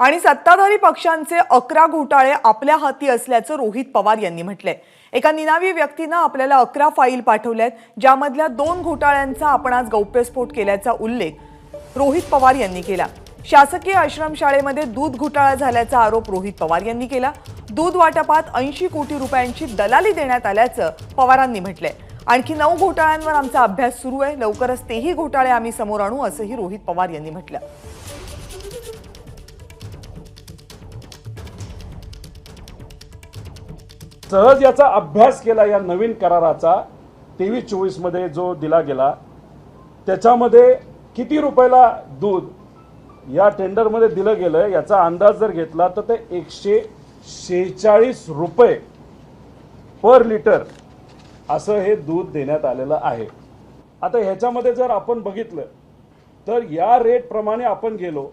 आणि सत्ताधारी पक्षांचे अकरा घोटाळे आपल्या हाती असल्याचं रोहित पवार यांनी म्हटलंय. एका निनावी व्यक्तीनं आपल्याला अकरा फाईल पाठवल्यात ज्यामधल्या दोन घोटाळ्यांचा आपण आज गौप्यस्फोट केल्याचा उल्लेख रोहित पवार यांनी केला. शासकीय आश्रमशाळेमध्ये दूध घोटाळा झाल्याचा आरोप रोहित पवार यांनी केला. दूध वाटपात ऐंशी कोटी रुपयांची दलाली देण्यात आल्याचं पवारांनी म्हटलंय. आणखी नऊ घोटाळ्यांवर आमचा अभ्यास सुरू आहे. लवकरच तेही घोटाळे आम्ही समोर आणू असंही रोहित पवार यांनी म्हटलं. सहज याचा अभ्यास केला या नवीन कराराचा तेवीस चोवीसमध्ये जो दिला गेला त्याच्यामध्ये किती रुपयाला दूध या टेंडरमध्ये दिलं गेलं याचा अंदाज जर घेतला तर ते एकशे शेहेचाळीस रुपये पर लिटर असं हे दूध देण्यात आलेलं आहे. आता ह्याच्यामध्ये जर आपण बघितलं तर या रेटप्रमाणे आपण गेलो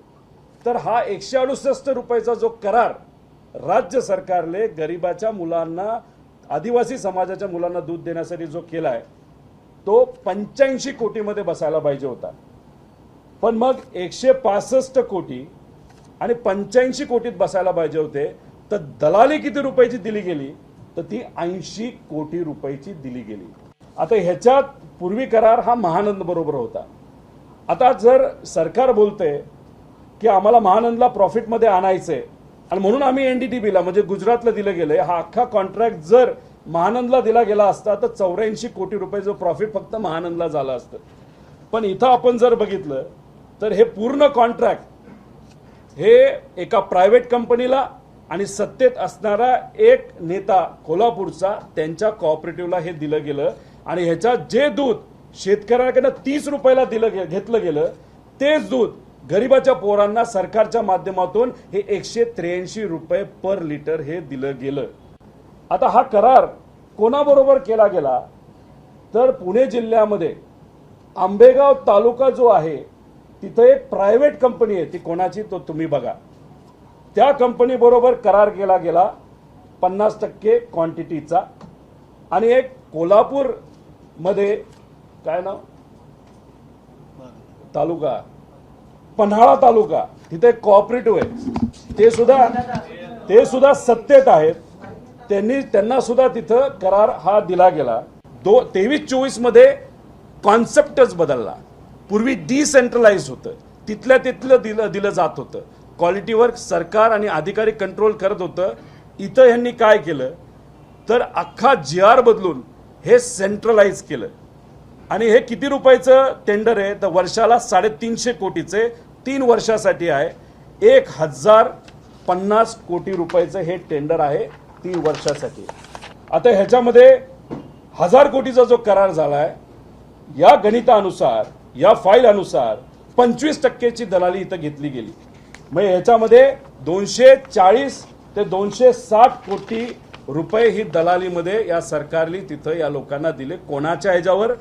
तर हा एकशे अडुसष्ट रुपयाचा जो करार राज्य सरकारने गरिबाच्या मुलांना आदिवासी समाजाच्या मुलांना दूध देण्यासाठी जो केला आहे तो पंच्याऐंशी कोटीमध्ये बसायला पाहिजे होता. पण मग एकशे पासष्ट कोटी आणि पंच्याऐंशी कोटीत बसायला पाहिजे होते तर दलाली किती रुपयाची दिली गेली? तर ती ऐंशी कोटी रुपयाची दिली गेली. आता ह्याच्यात पूर्वी करार हा महानंद बरोबर होता. आता जर सरकार बोलते की आम्हाला महानंदला प्रॉफिटमध्ये आणायचंय आणि म्हणून आम्ही एनडीटीबीला म्हणजे गुजरातला दिलं गेलंय हा अख्खा कॉन्ट्रॅक्ट जर महानंदला दिला गेला असता तर चौऱ्याऐंशी कोटी रुपये जो प्रॉफिट फक्त महानंदला झालं असतं. पण इथं आपण जर बघितलं तर हे पूर्ण कॉन्ट्रॅक्ट हे एका प्रायव्हेट कंपनीला आणि सत्तेत असणारा एक नेता कोल्हापूरचा त्यांच्या कॉपरेटिव्हला हे दिलं गेलं. आणि ह्याच्यात जे दूध शेतकऱ्याकडनं तीस रुपयाला दिलं गे- घेतलं गेलं तेच दूध गरिबाच्या पोरांना सरकारच्या माध्यमातून हे एकशे त्र्याऐंशी रुपये पर लिटर हे दिलं गेलं. आता हा करार कोणाबरोबर केला गेला? तर पुणे जिल्ह्यामध्ये आंबेगाव तालुका जो आहे तिथं एक प्रायव्हेट कंपनी आहे ती कोणाची तो तुम्ही बघा. त्या कंपनी बरोबर करार केला गेला पन्नास टक्के क्वांटिटीचा आणि एक कोल्हापूरमध्ये काय नाव? तालुका. पन्हाळा तालुका तिथे कॉपरेटिव्ह आहे ते सुद्धा ते सुद्धा सत्तेत आहेत. त्यांनी त्यांना सुद्धा तिथं करार हा दिला गेला. दो तेवीस चोवीसमध्ये कॉन्सेप्टच बदलला. पूर्वी डिसेंट्रलाइज होतं. तिथल्या तिथलं दिलं दिलं जात होतं. क्वालिटीवर सरकार आणि अधिकारी कंट्रोल करत होतं. इथं ह्यांनी काय केलं? तर अख्खा जी आर बदलून हे सेंट्रलाइज केलं. आणि हे किती रुपयाचं टेंडर आहे? तर वर्षाला साडेतीनशे कोटीचे तीन वर्षासाठी आहे. एक हजार पन्नास कोटी रुपयाचं हे टेंडर आहे तीन वर्षासाठी. आता ह्याच्यामध्ये हजार कोटीचा जो करार झाला आहे या गणितानुसार या फाईल अनुसार पंचवीस टक्केची दलाली इथं घेतली गेली. मग ह्याच्यामध्ये दोनशे चाळीस ते दोनशे साठ कोटी रुपये ही दलालीमध्ये या सरकारने तिथं या लोकांना दिले. कोणाच्या ह्याच्यावर?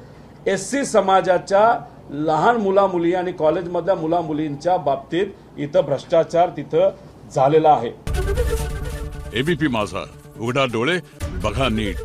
एस सी समाजाच्या लहान मुलामुली आणि कॉलेजमधल्या मुलामुलींच्या बाबतीत इथं भ्रष्टाचार तिथं झालेला आहे. एबीपी माझा. उघडा डोळे बघा नीट.